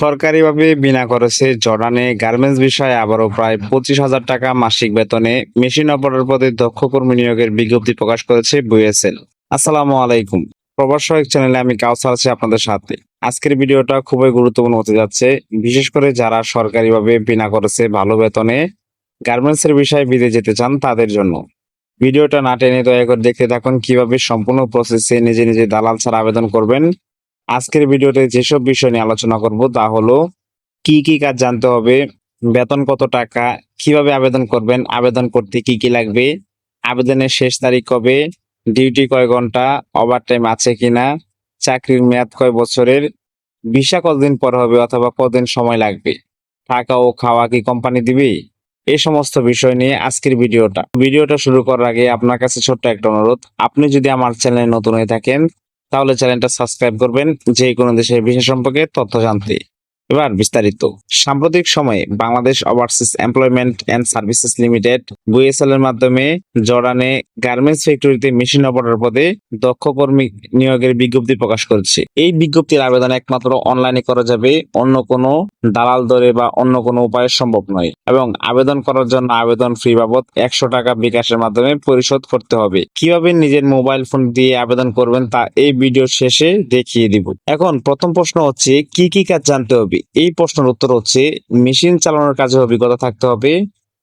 সরকারিভাবে বিনা খরচে জর্ডানে গার্মেন্টস বিষয়ে আবারও প্রায় পঁচিশ হাজার টাকা মাসিক বেতনে মেশিন অপারেটর পদে দক্ষ কর্মী নিয়োগের বিজ্ঞপ্তি প্রকাশ করেছে বুয়েসেল আসসালামু আলাইকুম। প্রবাস সহায়ক চ্যানেলে আমি কাউসার আছি আপনাদের সাথে। আজকের ভিডিওটা খুবই গুরুত্বপূর্ণ হতে যাচ্ছে। বিশেষ করে যারা সরকারিভাবে বিনা খরচে ভালো বেতনে গার্মেন্টস এর বিষয়ে বিদেশ যেতে চান তাদের জন্য। ভিডিওটা না টেনে দয়া করে দেখতে থাকুন কীভাবে সম্পূর্ণ প্রসেসে নিজে নিজে দালাল ছাড়া আবেদন করবেন। আজকের ভিডিওতে যেসব বিষয় নিয়ে আলোচনা করব তা হলো, কি কি কাজ জানতে হবে, বেতন কত টাকা, কীভাবে আবেদন করবেন, আবেদন করতে কি কি লাগবে, আবেদনের শেষ তারিখ কবে, ডিউটি কয় ঘণ্টা ওভারটাইম আছে কিনা, চাকরির মেয়াদ কয় বছরের, ভিসা কতদিন পর হবে অথবা কতদিন সময় লাগবে থাকা ও খাওয়া কি কোম্পানি দিবে এই সমস্ত বিষয় নিয়ে আজকের ভিডিওটা। ভিডিওটা শুরু করার আগে আপনার কাছে ছোট্ট একটা অনুরোধ, আপনি যদি আমার চ্যানেলে নতুন হয়ে থাকেন তাহলে চ্যানেলটা সাবস্ক্রাইব করবেন যে কোনো দেশের বিষয় সম্পর্কে তথ্য জানতে। এবার বিস্তারিত। সাম্প্রতিক সময়ে Bangladesh overseas employment and services limited বুএসএল এর মাধ্যমে জর্ডানে গার্মেন্টস ফ্যাক্টরিতে মেশিন অপারেটর পদে দক্ষ কর্মী নিয়োগের বিজ্ঞপ্তি প্রকাশ করেছে। এই বিজ্ঞপ্তির আবেদন একমাত্র অনলাইনে করা যাবে, অন্য কোনো দালাল দরে বা অন্য কোনো উপায়ে সম্ভব নয়। এবং আবেদন করার জন্য আবেদন ফি বাবদ একশো টাকা বিকাশের মাধ্যমে পরিশোধ করতে হবে। কীভাবে নিজের মোবাইল ফোন দিয়ে আবেদন করবেন তা এই ভিডিও শেষে দেখিয়ে দিব। এখন প্রথম প্রশ্ন হচ্ছে, কি কি কাজ জানতে হবে? এই প্রশ্নের উত্তর হচ্ছে, মেশিন চালানোর কাজে অভিজ্ঞতা থাকতে হবে।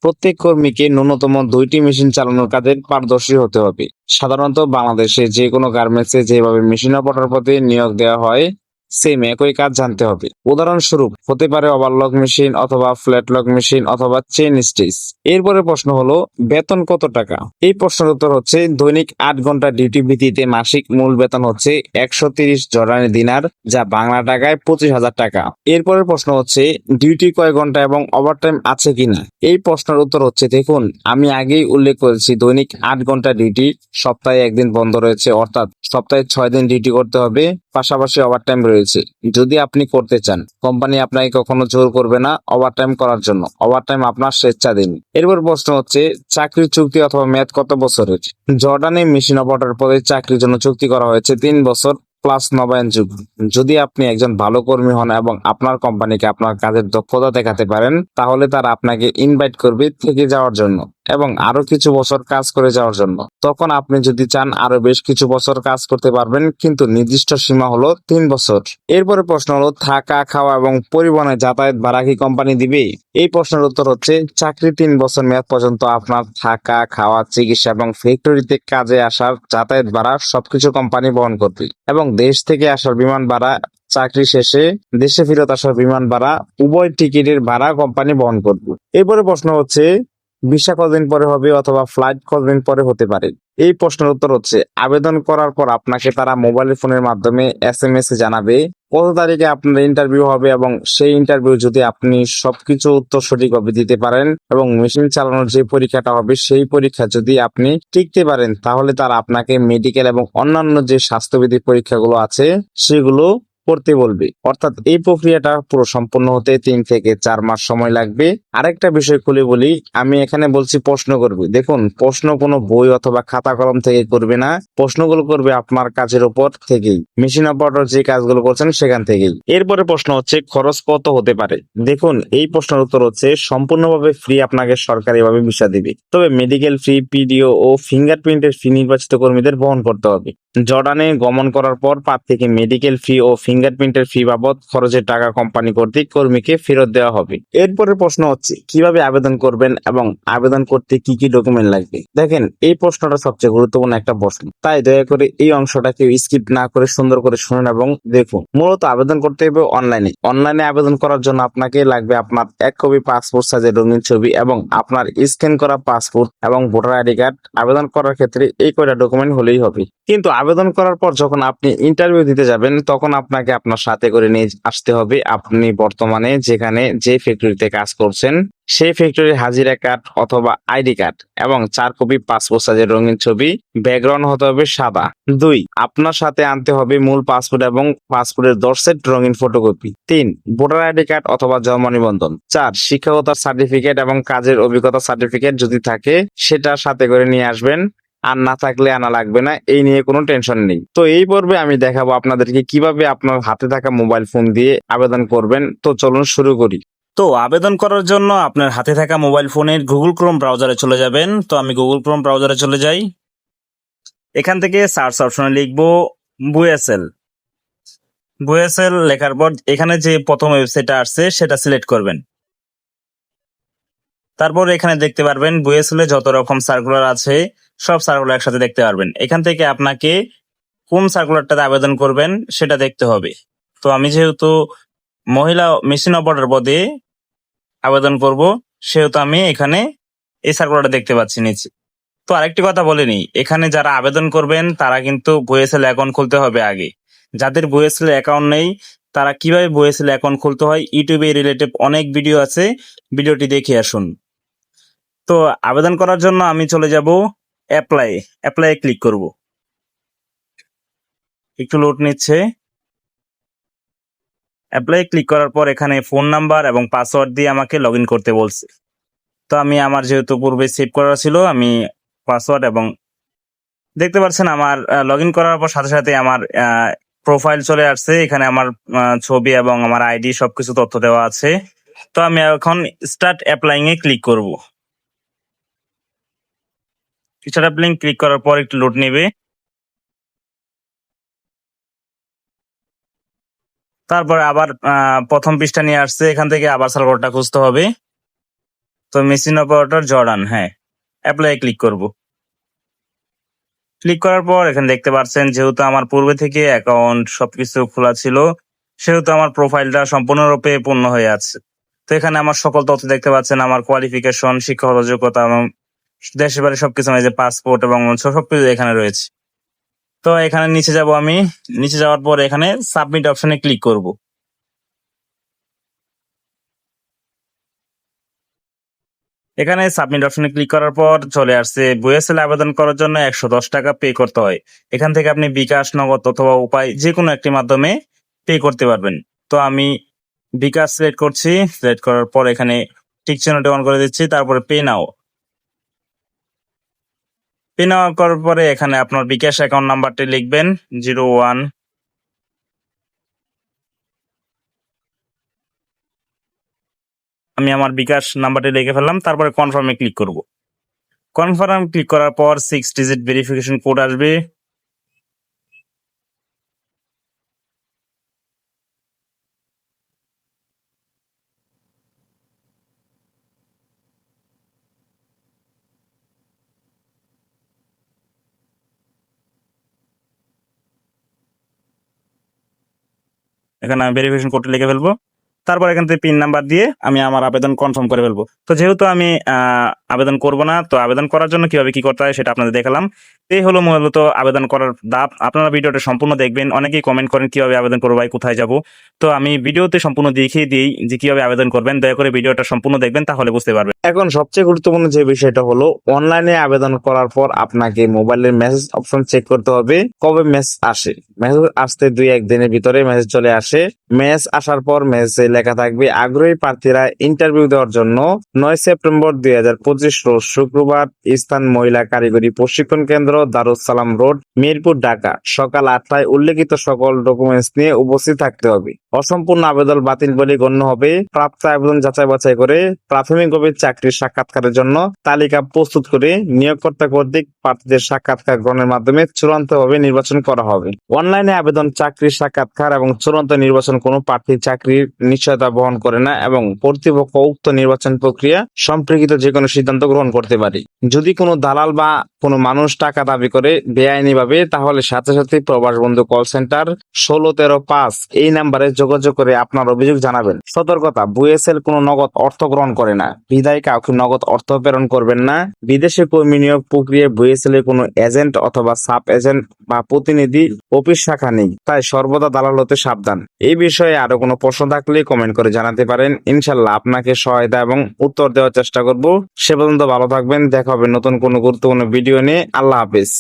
প্রত্যেক কর্মীকে ন্যূনতম দুইটি মেশিন চালানোর কাজে পারদর্শী হতে হবে। সাধারণত বাংলাদেশে যে কোনো গার্মেন্টসে যেভাবে মেশিন অপারেটর পদে নিয়োগ দেওয়া হয় সেম একই কাজ জানতে হবে। উদাহরণস্বরূপ, হতে পারে ওভারলক মেশিন অথবা ফ্ল্যাট লক মেশিন অথবা চেন স্টিচ। এরপরে প্রশ্ন হলো, বেতন কত টাকা? এই প্রশ্নের উত্তর হচ্ছে, দৈনিক আট ঘণ্টা ডিউটি ভিত্তিতে মাসিক মূল বেতন হচ্ছে একশো তিরিশ জর্ডানি দিনার, যা বাংলা টাকায় পঁচিশ হাজার টাকা। এরপরের প্রশ্ন হচ্ছে, ডিউটি কয় ঘণ্টা এবং ওভারটাইম আছে কিনা? এই প্রশ্নের উত্তর হচ্ছে, দেখুন, আমি আগেই উল্লেখ করেছি, দৈনিক আট ঘণ্টা ডিউটি সপ্তাহে একদিন বন্ধ রয়েছে, অর্থাৎ সপ্তাহে ছয় দিন ডিউটি করতে হবে। পাশাপাশি ওভারটাইম রয়েছে। যদি আপনি করতে চান কোম্পানি আপনাকে কখনো জোর করবে না ওভারটাইম করার জন্য। ওভারটাইম আপনার স্বেচ্ছাধীন। এরপর প্রশ্ন হচ্ছে চাকরির চুক্তি অথবা মেয়াদ কত বছরের? জর্ডানে মেশিন অপারেটর পদে চাকরির জন্য চুক্তি করা হয়েছে তিন বছর প্লাস নবায়ন যুগ। যদি আপনি একজন ভালো কর্মী হন এবং আপনার কোম্পানিকে আপনার কাজের দক্ষতা দেখাতে পারেন, তাহলে তারা আপনাকে ইনভাইট করবে থেকে যাওয়ার জন্য। এবং আরও কিছু বছর কাজ করে যাওয়ার জন্য। তখন আপনি যদি চান আরও বেশ কিছু বছর কাজ করতে পারবেন, কিন্তু নির্দিষ্ট সীমা হলো তিন বছর। এরপরে প্রশ্ন হলো, থাকা, খাওয়া এবং পরিবহনে যাতায়াত ভাড়া কি কোম্পানি দিবে? এই প্রশ্নের উত্তর হচ্ছে, চাকরি তিন বছর মেয়াদ পর্যন্ত আপনার থাকা, খাওয়া, চিকিৎসা এবং ফ্যাক্টরিতে কাজে আসার যাতায়াত ভাড়া সবকিছু কোম্পানি বহন করবে। এবং দেশ থেকে আসার বিমান ভাড়া, চাকরি শেষে দেশে ফেরত আসার বিমান ভাড়া, উভয় টিকিটের ভাড়া কোম্পানি বহন করবে। এরপরে প্রশ্ন হচ্ছে ভিসা কতদিন পরে হবে অথবা ফ্লাইট কতদিন পরে হতে পারে? এই প্রশ্নের উত্তর হচ্ছে, আবেদন করার পর আপনাকে তারা মোবাইল ফোনের মাধ্যমে এস এম এস এ জানাবে কত তারিখে আপনার ইন্টারভিউ হবে এবং সেই ইন্টারভিউ যদি আপনি সবকিছু উত্তর সঠিকভাবে দিতে পারেন এবং মেশিন চালানোর যে পরীক্ষাটা হবে, সেই পরীক্ষা যদি আপনি টিকতে পারেন, তাহলে তারা আপনাকে মেডিকেল এবং অন্যান্য যে স্বাস্থ্যবিধি পরীক্ষাগুলো আছে, সেগুলো করতে বলবে। অর্থাৎ এই প্রক্রিয়াটা পুরো সম্পূর্ণ হতে তিন থেকে চার মাস সময় লাগবে। আরেকটা বিষয় খুলে বলি, আমি এখানে বলছি প্রশ্ন করবে। দেখুন, প্রশ্ন কোনো বই অথবা খাতা কলম থেকে করবে না। প্রশ্নগুলো করবে আপনার কাজের উপর থেকেই। মেশিন অপারেটর যে কাজগুলো করছেন সেখান থেকেই। এরপরে প্রশ্ন হচ্ছে, খরচ কত হতে পারে? দেখুন, এই প্রশ্নের উত্তর হচ্ছে, সম্পূর্ণভাবে ফ্রি আপনাকে সরকারিভাবে ভিসা দিবে। তবে মেডিকেল ফি পিডিও ও ফিঙ্গারপ্রিন্টের ফি নির্বাচিত কর্মীদের বহন করতে হবে। জর্ডানে গমন করার পর পার থেকে মেডিকেল ফি ও ফিঙ্গারপ্রিন্টের ফি বাবদ খরচের টাকা কোম্পানি কর্তৃক কর্মীকে ফেরত দেওয়া হবে। এরপরে প্রশ্ন হচ্ছে, কীভাবে আবেদন করবেন এবং আবেদন করতে কি কি ডকুমেন্ট লাগবে? দেখেন, এই প্রশ্নটা সবচেয়ে গুরুত্বপূর্ণ একটা প্রশ্ন। তাই দয়া করে এই অংশটা কেউ স্কিপ না করে সুন্দর করে শুনুন এবং দেখুন। মূলত আবেদন করতে হবে অনলাইনে। অনলাইনে আবেদন করার জন্য আপনাকে লাগবে আপনার এক কপি পাসপোর্ট সাইজের রঙিন ছবি এবং আপনার স্ক্যান করা পাসপোর্ট এবং ভোটার আইডি কার্ড। আবেদন করার ক্ষেত্রে এই কয়টা ডকুমেন্ট হলেই হবে। কিন্তু আবেদন করার পর যখন আপনি ইন্টারভিউ দিতে যাবেন, তখন আপনাকে আপনার সাথে করে নিয়ে আসতে হবে। আপনি বর্তমানে যেখানে যে ফ্যাক্টরিতে কাজ করছেন, সেই ফ্যাক্টরির হাজিরা কার্ড অথবা আইডি কার্ড এবং চার কপি পাসপোর্ট সাইজের রঙিন ছবি ব্যাকগ্রাউন্ড হতে হবে সাদা। দুই, আপনার সাথে আনতে হবে মূল পাসপোর্ট এবং পাসপোর্টের দশ সেট রঙিন ফটোকপি তিন ভোটার আইডি কার্ড অথবা জন্ম নিবন্ধন। চার শিক্ষকতার সার্টিফিকেট এবং কাজের অভিজ্ঞতা সার্টিফিকেট যদি থাকে সেটা সাথে করে নিয়ে আসবেন। আর না থাকলে আনা লাগবে না, এই নিয়ে কোনো টেনশন নেই। তো এই পর্বে আমি দেখাবো আপনাদেরকে কীভাবে আপনার হাতে থাকা মোবাইল ফোন দিয়ে আবেদন করবেন। তো চলুন শুরু করি। তো আবেদন করার জন্য আপনার হাতে থাকা মোবাইল ফোনের গুগল ক্রোম ব্রাউজারে চলে যাবেন। তো আমি গুগল ক্রোম ব্রাউজারে চলে যাই। এখান থেকে সার্চ অপশনে লিখব বুয়েসেল বুয়েসেল লেখার পর এখানে যে প্রথম ওয়েবসাইটটা আসছে, সেটা সিলেক্ট করবেন। তারপর এখানে দেখতে পারবেন বুয়েসেলে যত রকম সার্কুলার আছে সব সার্কুলার একসাথে দেখতে পারবেন। এখান থেকে আপনাকে কোন সার্কুলারটাতে আবেদন করবেন সেটা দেখতে হবে। তো আমি যেহেতু মহিলা মেশিন অপারেটর পদে আবেদন করব, সেহেতু আমি এখানে এই সার্কুলারটা দেখতে পাচ্ছি নিচে। তো আরেকটি কথা বলিনি এখানে যারা আবেদন করবেন, তারা কিন্তু বইএসএল অ্যাকাউন্ট খুলতে হবে আগে। যাদের বইএসএল অ্যাকাউন্ট নেই, তারা কীভাবে বইএসএল অ্যাকাউন্ট খুলতে হয় ইউটিউবে রিলেটেড অনেক ভিডিও আছে, ভিডিওটি দেখে আসুন। তো আবেদন করার জন্য আমি চলে যাব অ্যাপ্লাই অ্যাপ্লাই ক্লিক করব। একটু লোড নিচ্ছে। অ্যাপ্লাই ক্লিক করার পর এখানে ফোন নাম্বার এবং পাসওয়ার্ড দিয়ে আমাকে লগ করতে বলছে। তো আমি আমার যেহেতু পূর্বে সেভ করা ছিল, আমি পাসওয়ার্ড এবং দেখতে পাচ্ছেন আমার লগ করার পর সাথে সাথে আমার প্রোফাইল চলে আসছে। এখানে আমার ছবি এবং আমার আইডি সবকিছু তথ্য দেওয়া আছে। তো আমি এখন স্টার্ট অ্যাপ্লাইং এ ক্লিক করব। স্টার্ট অ্যাপ্লাইং ক্লিক করার পর একটু লোড নেবে। তারপরে আবার প্রথম পৃষ্ঠা নিয়ে আসছে, এখান থেকে আবার সার্ভারটা খুঁজতে হবে। তো মেশিন অপারেটর জর্ডান হ্যাঁ অ্যাপ্লাই ক্লিক করব। ক্লিক করার পর এখানে দেখতে পাচ্ছেন, যেহেতু আমার পূর্বে থেকে অ্যাকাউন্ট সবকিছু খোলা ছিল, সেহেতু আমার প্রোফাইলটা সম্পূর্ণরূপে পূর্ণ হয়ে আছে। তো এখানে আমার সকল তথ্য দেখতে পাচ্ছেন, আমার কোয়ালিফিকেশন শিক্ষাগত যোগ্যতা দেশের বাড়ি সবকিছু মানে যে পাসপোর্ট এবং সবকিছু এখানে রয়েছে। তো এখানে নিচে যাব আমি। নিচে যাওয়ার পর এখানে সাবমিট অপশনে ক্লিক করব। এখানে সাবমিট অপশনে ক্লিক করার পর চলে আসছে বইএসএল আবেদন করার জন্য একশো দশ টাকা পে করতে হয়। এখান থেকে আপনি বিকাশ, নগদ অথবা উপায় যে কোনো একটি মাধ্যমে পে করতে পারবেন। তো আমি বিকাশ সিলেক্ট করছি। সিলেক্ট করার পর এখানে টিক চিহ্নটি অন করে দিচ্ছি। তারপরে পে নাও পে নাও করার পরে এখানে আপনার বিকাশ অ্যাকাউন্ট নাম্বারটি লিখবেন জিরো ওয়ান আমি আমার বিকাশ নাম্বারটি লিখে ফেললাম, তারপরে কনফার্মে ক্লিক করব। কনফার্ম ক্লিক করার পর সিক্স ডিজিট ভেরিফিকেশন কোড আসবে। এখানে আমি ভেরিফিকেশন কোডটা লিখে ফেলব। তারপর এখান থেকে পিন নাম্বার দিয়ে আমি আমার আবেদন কনফার্ম করে ফেলব। তো যেহেতু আমি আবেদন করব না, তো আবেদন করার জন্য কীভাবে কি করতে হয় সেটা আপনাদের দেখালাম। এই হলো মূলত আবেদন করার দাপ আপনারা ভিডিওটা সম্পূর্ণ দেখবেন। অনেকেই কমেন্ট করেন, কীভাবে আবেদন করব ভাই? কোথায় যাব? তো আমি ভিডিওতে সম্পূর্ণ দেখিয়ে দিই যে কীভাবে আবেদন করবেন। দয়া করে ভিডিওটা সম্পূর্ণ দেখবেন, তাহলে বুঝতে পারবেন। এখন সবচেয়ে গুরুত্বপূর্ণ যে বিষয়টা হলো অনলাইনে আবেদন করার পর আপনাকে মোবাইলের মেসেজ অপশন চেক করতে হবে, কবে মেসেজ আসে। মেসেজ আসতে দুই একদিনের ভিতরে মেসেজ চলে আসে। মেসেজ আসার পর মেসেজে লেখা থাকবে, আগ্রহী প্রার্থীরা ইন্টারভিউ দেওয়ার জন্য নয় সেপ্টেম্বর দুই হাজার পঁচিশ রোজ শুক্রবার স্থান মহিলা কারিগরি প্রশিক্ষণ কেন্দ্র দারুসালাম রোড, মিরপুর, ঢাকা। সকাল আটটায় উল্লেখিত সকল ডকুমেন্টস নিয়ে উপস্থিত থাকতে হবে। অসম্পূর্ণ আবেদন বাতিল বলে গণ্য হবে। প্রাপ্ত আবেদন যাচাই বাছাই করে প্রাথমিকভাবে চাকরির সাক্ষাৎকারের জন্য তালিকা প্রস্তুত করে নিয়োগকর্তা কর্তৃক প্রার্থীদের সাক্ষাৎকার গ্রহণের মাধ্যমে চূড়ান্তভাবে নির্বাচন করা হবে। অনলাইনে আবেদন, চাকরির সাক্ষাৎকার এবং চূড়ান্ত নির্বাচন কোনো প্রার্থীর চাকরির নিশ্চয়তা বহন করে না এবং কর্তৃপক্ষ উক্ত নির্বাচন প্রক্রিয়া সম্পর্কিত যে কোনো সিদ্ধান্ত গ্রহণ করতে পারে। যদি কোনো দালাল বা কোনো মানুষ টাকা দাবি করে বেআইনি ভাবে তাহলে সাথে সাথে প্রবাস বন্ধু কল সেন্টার ষোলো তেরো পাঁচ এই নাম্বারে যোগাযোগ করে আপনার অভিযোগ জানাবেন। সতর্কতা, বুয়েসেল কোনো নগদ অর্থ গ্রহণ করে না। বিদায়, কাউকে নগদ অর্থ প্রেরণ করবেন না। বিদেশে কর্মী নিয়োগ প্রক্রিয়ায় বুয়েসেল এর কোনো এজেন্ট অথবা সাব এজেন্ট বা প্রতিনিধি অফিস শাখা নেই, তাই সর্বদা দালাল হতে সাবধান। এই বিষয়ে আরও কোনো প্রশ্ন থাকলে কমেন্ট করে জানাতে পারেন। ইনশাল্লাহ আপনাকে সহায়তা এবং উত্তর দেওয়ার চেষ্টা করব। সে পর্যন্ত ভালো থাকবেন। দেখা হবে নতুন কোনো গুরুত্বপূর্ণ ভিডিও নিয়ে। আল্লাহ হাফিজ।